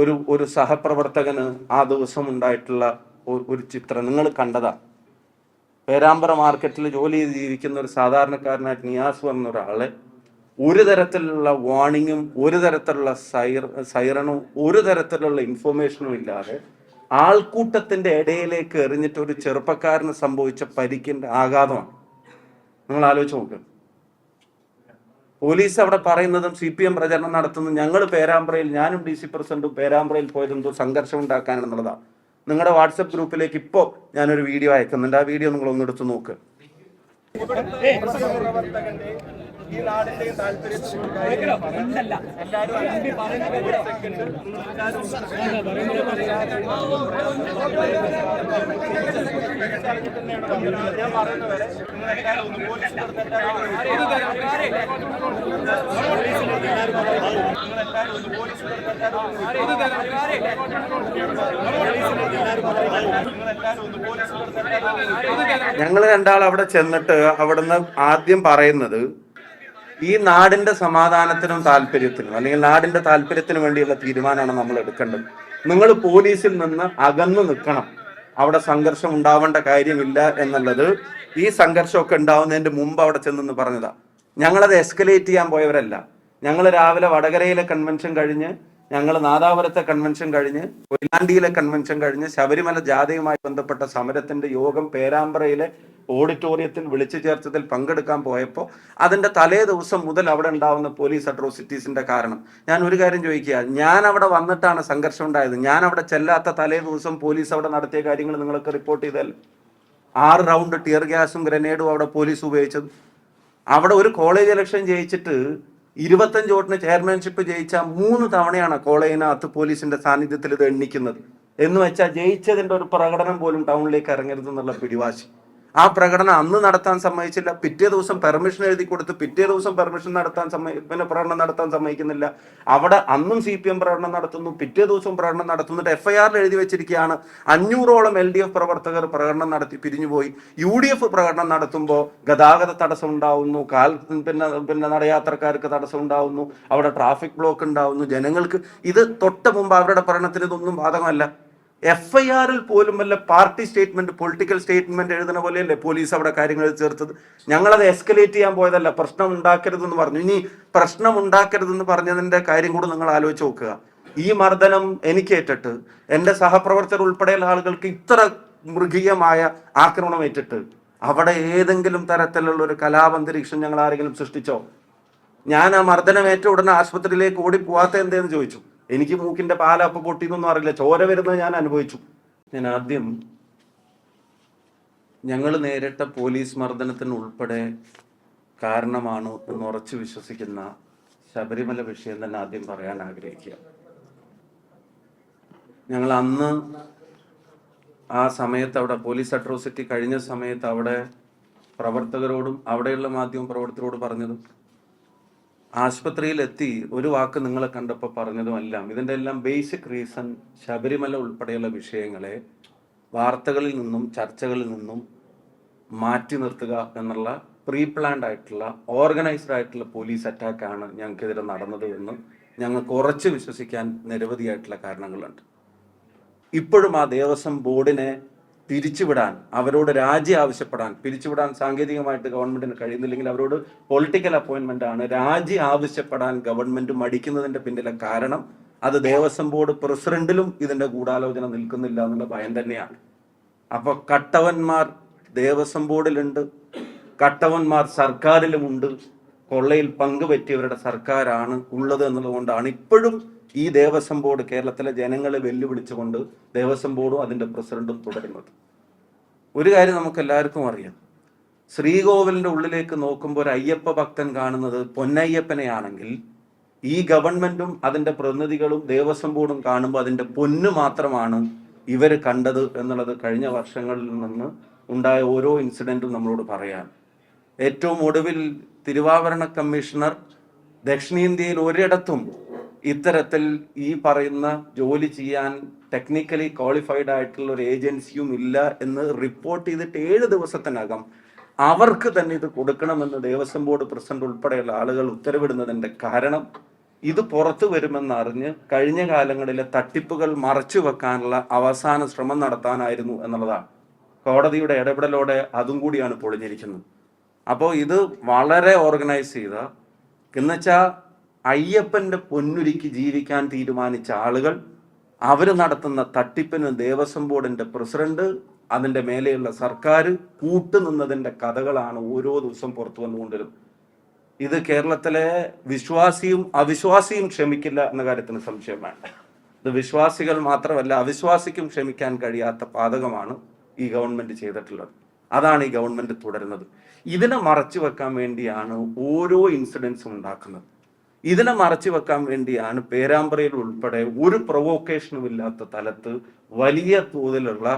ഒരു ഒരു സഹപ്രവർത്തകന് ആ ദിവസം ഉണ്ടായിട്ടുള്ള ഒരു ചിത്രം. നിങ്ങൾ കണ്ടതാ. പേരാമ്പ്ര മാർക്കറ്റിൽ ജോലി ചെയ്തിരിക്കുന്ന ഒരു സാധാരണക്കാരനായിട്ട് നിയാസ് പറഞ്ഞ ഒരാളെ ഒരു തരത്തിലുള്ള വാണിങ്ങും ഒരു തരത്തിലുള്ള സൈർ സൈറണും ഒരു തരത്തിലുള്ള ഇൻഫർമേഷനും ഇല്ലാതെ ആൾക്കൂട്ടത്തിന്റെ ഇടയിലേക്ക് എറിഞ്ഞിട്ട് ഒരു ചെറുപ്പക്കാരന് സംഭവിച്ച പരിക്കിന്റെ ആഘാതമാണ്. നിങ്ങൾ ആലോചിച്ച് നോക്ക്. പോലീസ് അവിടെ പറയുന്നതും സി പി എം പ്രചരണം നടത്തുന്നതും ഞങ്ങൾ പേരാമ്പ്രയിൽ ഞാനും ഡി സി പ്രസിഡന്റും പേരാമ്പ്രയിൽ പോയതെന്തോ സംഘർഷം ഉണ്ടാക്കാനെന്നുള്ളതാണ് നിങ്ങളുടെ വാട്സപ്പ് ഗ്രൂപ്പിലേക്ക് ഇപ്പോൾ ഞാനൊരു വീഡിയോ അയക്കുന്നുണ്ട്. ആ വീഡിയോ നിങ്ങൾ ഒന്ന് എടുത്ത് നോക്ക് ഈ നാടിന്റെയും എല്ലാവരും ഞാൻ പറയുന്നവരെ ഞങ്ങൾ രണ്ടാൾ അവിടെ ചെന്നിട്ട് അവിടുന്ന് ആദ്യം പറയുന്നത് ഈ നാടിന്റെ സമാധാനത്തിനും താല്പര്യത്തിനും അല്ലെങ്കിൽ നാടിന്റെ താല്പര്യത്തിനും വേണ്ടിയുള്ള തീരുമാനമാണ് നമ്മൾ എടുക്കേണ്ടത്. നിങ്ങൾ പോലീസിൽ നിന്ന് അകന്നു നിൽക്കണം. അവിടെ സംഘർഷം ഉണ്ടാവേണ്ട കാര്യമില്ല എന്നുള്ളത് ഈ സംഘർഷമൊക്കെ ഉണ്ടാവുന്നതിന്റെ മുമ്പ് അവിടെ ചെന്നെന്ന് പറഞ്ഞതാ. ഞങ്ങളത് എസ്കലേറ്റ് ചെയ്യാൻ പോയവരല്ല. ഞങ്ങൾ രാവിലെ വടകരയിലെ കൺവെൻഷൻ കഴിഞ്ഞ് ഞങ്ങൾ നാദാപുരത്തെ കൺവെൻഷൻ കഴിഞ്ഞ് കൊയിലാണ്ടിയിലെ കൺവെൻഷൻ കഴിഞ്ഞ് ശബരിമല ജാഥയുമായി ബന്ധപ്പെട്ട സമരത്തിന്റെ യോഗം പേരാമ്പ്രയിലെ ഓഡിറ്റോറിയത്തിൽ വിളിച്ചു ചേർത്തതിൽ പങ്കെടുക്കാൻ പോയപ്പോൾ അതിന്റെ തലേ ദിവസം മുതൽ അവിടെ ഉണ്ടാവുന്ന പോലീസ് അട്രോസിറ്റീസിന്റെ കാരണം. ഞാൻ ഒരു കാര്യം ചോദിക്കുക ഞാൻ അവിടെ വന്നിട്ടാണ് സംഘർഷം ഉണ്ടായത്. ഞാൻ അവിടെ ചെല്ലാത്ത തലേ ദിവസം പോലീസ് അവിടെ നടത്തിയ കാര്യങ്ങൾ നിങ്ങൾക്ക് റിപ്പോർട്ട് ചെയ്തല്ലേ ആറ് റൗണ്ട് ടിയർ ഗ്യാസും ഗ്രനേഡും അവിടെ പോലീസ് ഉപയോഗിച്ചത്. അവിടെ ഒരു കോളേജ് ഇലക്ഷൻ ജയിച്ചിട്ട് ഇരുപത്തഞ്ച് വോട്ടിന് ചെയർമാൻഷിപ്പ് ജയിച്ച മൂന്ന് തവണയാണ് കോളേജിനകത്ത് പോലീസിന്റെ സാന്നിധ്യത്തിൽ ഇത് എണ്ണിക്കുന്നത്. എന്ന് വെച്ചാൽ ജയിച്ചതിന്റെ ഒരു പ്രകടനം പോലും ടൗണിലേക്ക് ഇറങ്ങരുത് എന്നുള്ള പിടിവാശി. ആ പ്രകടനം അന്ന് നടത്താൻ സമ്മതിച്ചില്ല. പിറ്റേ ദിവസം പെർമിഷൻ എഴുതി കൊടുത്ത് പിറ്റേ ദിവസം പെർമിഷൻ നടത്താൻ പിന്നെ പ്രകടനം നടത്താൻ സമ്മതിക്കുന്നില്ല. അവിടെ അന്നും സി പി എം പ്രകടനം നടത്തുന്നു. പിറ്റേ ദിവസം പ്രകടനം നടത്തുന്നിട്ട് എഫ് ഐ ആറിൽ എഴുതി വെച്ചിരിക്കുകയാണ്. അഞ്ഞൂറോളം എൽ ഡി എഫ് പ്രവർത്തകർ പ്രകടനം നടത്തി പിരിഞ്ഞുപോയി. യു ഡി എഫ് പ്രകടനം നടത്തുമ്പോൾ ഗതാഗത തടസ്സം ഉണ്ടാവുന്നു. കാൽ പിന്നെ പിന്നെ നടയാത്രക്കാർക്ക് തടസ്സം ഉണ്ടാവുന്നു. അവിടെ ട്രാഫിക് ബ്ലോക്ക് ഉണ്ടാവുന്നു. ജനങ്ങൾക്ക് ഇത് തൊട്ട് മുമ്പ് അവരുടെ പ്രകടനത്തിന് ഇതൊന്നും ബാധകമല്ല. എഫ് ഐ ആറിൽ പോലും വല്ല പാർട്ടി സ്റ്റേറ്റ്മെന്റ് പൊളിറ്റിക്കൽ സ്റ്റേറ്റ്മെന്റ് എഴുതുന്ന പോലെയല്ലേ പോലീസ് അവിടെ കാര്യങ്ങൾ ചേർത്തത്? ഞങ്ങളത് എസ്കലേറ്റ് ചെയ്യാൻ പോയതല്ല പ്രശ്നം ഉണ്ടാക്കരുതെന്ന് പറഞ്ഞു. ഇനി പ്രശ്നം ഉണ്ടാക്കരുതെന്ന് പറഞ്ഞതിന്റെ കാര്യം കൂടെ നിങ്ങൾ ആലോചിച്ച് നോക്കുക. ഈ മർദ്ദനം എനിക്ക് ഏറ്റിട്ട് എന്റെ സഹപ്രവർത്തകർ ഉൾപ്പെടെയുള്ള ആളുകൾക്ക് ഇത്ര മൃഗീയമായ ആക്രമണം ഏറ്റിട്ട് അവിടെ ഏതെങ്കിലും തരത്തിലുള്ള ഒരു കലാപന്തരീക്ഷം ഞങ്ങൾ ആരെങ്കിലും സൃഷ്ടിച്ചോ? ഞാൻ ആ മർദ്ദനം ഏറ്റ ഉടനെ ആശുപത്രിയിലേക്ക് ഓടി പോവാത്ത എന്തേന്ന് ചോദിച്ചു. എനിക്ക് മൂക്കിന്റെ പാല അപ്പൊ പൊട്ടിന്നൊന്നും അറിയില്ല. ചോര വരുന്നത് ഞാൻ അനുഭവിച്ചു. ഞാൻ ആദ്യം ഞങ്ങൾ നേരിട്ട പോലീസ് മർദ്ദനത്തിന് ഉൾപ്പെടെ കാരണമാണ് എന്ന് ഉറച്ചു വിശ്വസിക്കുന്ന ശബരിമല വിഷയം തന്നെ ആദ്യം പറയാൻ ആഗ്രഹിക്കുക. ഞങ്ങൾ അന്ന് ആ സമയത്ത് അവിടെ പോലീസ് അട്രോസിറ്റി കഴിഞ്ഞ സമയത്ത് അവിടെ പ്രവർത്തകരോടും അവിടെയുള്ള മാധ്യമ പ്രവർത്തകരോട് പറഞ്ഞതും ആശുപത്രിയിൽ എത്തി ഒരു വാക്ക് നിങ്ങളെ കണ്ടപ്പോൾ പറഞ്ഞതുമെല്ലാം. ഇതിന്റെ എല്ലാം ബേസിക് റീസൺ ശബരിമല ഉൾപ്പെടെയുള്ള വിഷയങ്ങളെ വാർത്തകളിൽ നിന്നും ചർച്ചകളിൽ നിന്നും മാറ്റി നിർത്തുക എന്നുള്ള പ്രീ പ്ലാൻഡ് ആയിട്ടുള്ള ഓർഗനൈസ്ഡ് ആയിട്ടുള്ള പോലീസ് അറ്റാക്കാണ് ഞങ്ങൾക്കെതിരെ നടന്നത് എന്ന് ഞങ്ങൾക്ക് കുറച്ച് വിശ്വസിക്കാൻ നിരവധിയായിട്ടുള്ള കാരണങ്ങളുണ്ട്. ഇപ്പോഴും ആ ദേവസ്വം ബോർഡിനെ പിരിച്ചുവിടാൻ അവരോട് രാജി ആവശ്യപ്പെടാൻ പിരിച്ചുവിടാൻ സാങ്കേതികമായിട്ട് ഗവൺമെന്റിന് കഴിയുന്നില്ലെങ്കിൽ അവരോട് പൊളിറ്റിക്കൽ അപ്പോയിന്റ്മെന്റ് ആണ്. രാജി ആവശ്യപ്പെടാൻ ഗവൺമെന്റ് മടിക്കുന്നതിന്റെ പിന്നിലെ കാരണം അത് ദേവസ്വം ബോർഡ് പ്രസിഡന്റിലും ഇതിന്റെ ഗൂഢാലോചന നിൽക്കുന്നില്ല എന്നുള്ള ഭയം തന്നെയാണ്. അപ്പൊ കട്ടവന്മാർ ദേവസ്വം ബോർഡിലുണ്ട് കട്ടവന്മാർ സർക്കാരിലുമുണ്ട് കൊള്ളയിൽ പങ്കുപറ്റിയവരുടെ സർക്കാരാണ് ഉള്ളത് എന്നുള്ളതുകൊണ്ടാണ് ഇപ്പോഴും ഈ ദേവസ്വം ബോർഡ് കേരളത്തിലെ ജനങ്ങളെ വെല്ലുവിളിച്ചുകൊണ്ട് ദേവസ്വം ബോർഡും അതിന്റെ പ്രസിഡന്റും തുടരുന്നത്. ഒരു കാര്യം നമുക്ക് എല്ലാവർക്കും അറിയാം. ശ്രീകോവിലിന്റെ ഉള്ളിലേക്ക് നോക്കുമ്പോൾ ഒരു അയ്യപ്പ ഭക്തൻ കാണുന്നത് പൊന്നയ്യപ്പനെയാണെങ്കിൽ ഈ ഗവൺമെന്റും അതിന്റെ പ്രതിനിധികളും ദേവസ്വം ബോർഡും കാണുമ്പോൾ അതിന്റെ പൊന്ന് മാത്രമാണ് ഇവർ കണ്ടത് എന്നുള്ളത് കഴിഞ്ഞ വർഷങ്ങളിൽ നിന്ന് ഉണ്ടായ ഓരോ ഇൻസിഡന്റും നമ്മളോട് പറയാൻ ഏറ്റവും ഒടുവിൽ തിരുവാഭരണ കമ്മീഷണർ ദക്ഷിണേന്ത്യയിൽ ഒരിടത്തും ഇത്തരത്തിൽ ഈ പറയുന്ന ജോലി ചെയ്യാൻ ടെക്നിക്കലി ക്വാളിഫൈഡ് ആയിട്ടുള്ള ഒരു ഏജൻസിയും ഇല്ല എന്ന് റിപ്പോർട്ട് ചെയ്തിട്ട് ഏഴ് ദിവസത്തിനകം അവർക്ക് തന്നെ ഇത് കൊടുക്കണമെന്ന് ദേവസ്വം ബോർഡ് പ്രസിഡന്റ് ഉൾപ്പെടെയുള്ള ആളുകൾ ഉത്തരവിടുന്നതിന്റെ കാരണം ഇത് പുറത്തു വരുമെന്ന് വരുമെന്നറിഞ്ഞ് കഴിഞ്ഞ കാലങ്ങളിലെ തട്ടിപ്പുകൾ മറച്ചു വെക്കാനുള്ള അവസാന ശ്രമം നടത്താനായിരുന്നു എന്നുള്ളതാണ്. കോടതിയുടെ ഇടപെടലോടെ അതും കൂടിയാണ് പൊളിഞ്ഞിരിക്കുന്നത്. അപ്പോൾ ഇത് വളരെ ഓർഗനൈസ് ചെയ്ത എന്നുവെച്ചാൽ അയ്യപ്പന്റെ പൊന്നുരുക്കി ജീവിക്കാൻ തീരുമാനിച്ച ആളുകൾ അവർ നടത്തുന്ന തട്ടിപ്പിന് ദേവസ്വം ബോർഡിന്റെ പ്രസിഡന്റ് അതിന്റെ മേലെയുള്ള സർക്കാർ കൂട്ടുനിന്നതിന്റെ കഥകളാണ് ഓരോ ദിവസം പുറത്തു വന്നുകൊണ്ടിരുന്നത്. ഇത് കേരളത്തിലെ വിശ്വാസിയും അവിശ്വാസിയും ക്ഷമിക്കില്ല എന്ന കാര്യത്തിന് സംശയം വേണ്ട. ഇത് വിശ്വാസികൾ മാത്രമല്ല അവിശ്വാസിക്കും ക്ഷമിക്കാൻ കഴിയാത്ത പാതകമാണ് ഈ ഗവൺമെന്റ് ചെയ്തിട്ടുള്ളത്. അതാണ് ഈ ഗവൺമെന്റ് തുടരുന്നത്. ഇതിനെ മറച്ചു വെക്കാൻ വേണ്ടിയാണ് ഓരോ ഇൻസിഡൻസും ഉണ്ടാക്കുന്നത്. ഇതിനെ മറച്ചു വെക്കാൻ വേണ്ടിയാണ് പേരാമ്പ്രയിൽ ഉൾപ്പെടെ ഒരു പ്രൊവോക്കേഷനും ഇല്ലാത്ത തലത്ത് വലിയ തോതിലുള്ള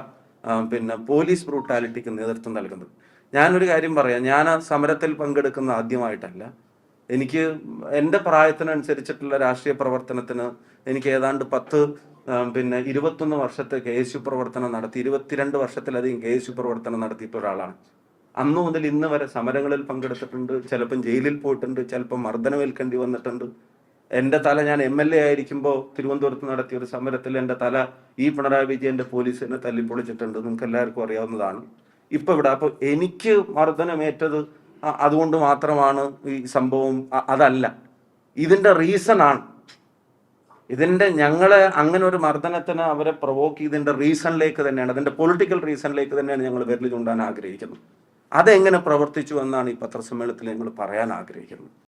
പിന്നെ പോലീസ് ബ്രൂട്ടാലിറ്റിക്ക് നേതൃത്വം നൽകുന്നത്. ഞാനൊരു കാര്യം പറയാം. ഞാൻ ആ സമരത്തിൽ പങ്കെടുക്കുന്ന ആദ്യമായിട്ടല്ല. എനിക്ക് എന്റെ പ്രായത്തിനനുസരിച്ചിട്ടുള്ള രാഷ്ട്രീയ പ്രവർത്തനത്തിന് എനിക്ക് ഏതാണ്ട് പത്ത് പിന്നെ ഇരുപത്തൊന്ന് വർഷത്തെ കെ എസ് യു പ്രവർത്തനം നടത്തി ഇരുപത്തിരണ്ട് വർഷത്തിലധികം കെ എസ് യു പ്രവർത്തനം നടത്തിയിട്ട് ഒരാളാണ്. അന്ന് മുതൽ ഇന്ന് വരെ സമരങ്ങളിൽ പങ്കെടുത്തിട്ടുണ്ട് ചിലപ്പം ജയിലിൽ പോയിട്ടുണ്ട് ചിലപ്പം മർദ്ദനമേൽക്കേണ്ടി വന്നിട്ടുണ്ട്. എന്റെ തല ഞാൻ എം എൽ എ ആയിരിക്കുമ്പോൾ തിരുവനന്തപുരത്ത് നടത്തിയ ഒരു സമരത്തിൽ എന്റെ തല ഈ പിണറായി വിജയന്റെ പോലീസിനെ തല്ലിപ്പൊളിച്ചിട്ടുണ്ട്. നിങ്ങൾക്ക് എല്ലാവർക്കും അറിയാവുന്നതാണ്. ഇപ്പൊ ഇവിടെ അപ്പൊ എനിക്ക് മർദ്ദനമേറ്റത് അതുകൊണ്ട് മാത്രമാണ് ഈ സംഭവം അതല്ല. ഇതിന്റെ റീസൺ ആണ് ഇതിന്റെ ഞങ്ങളെ അങ്ങനെ ഒരു മർദ്ദനത്തിന് അവരെ പ്രൊവോക്ക് ചെയ്തതിന്റെ റീസണിലേക്ക് തന്നെയാണ് അതിന്റെ പൊളിറ്റിക്കൽ റീസണിലേക്ക് തന്നെയാണ് ഞങ്ങൾ വിരൽ ചൂണ്ടാൻ ആഗ്രഹിക്കുന്നത്. അതെങ്ങനെ പ്രവർത്തിച്ചു എന്നാണ് ഈ പത്രസമ്മേളനത്തിൽ ഞങ്ങൾ പറയാൻ ആഗ്രഹിക്കുന്നത്.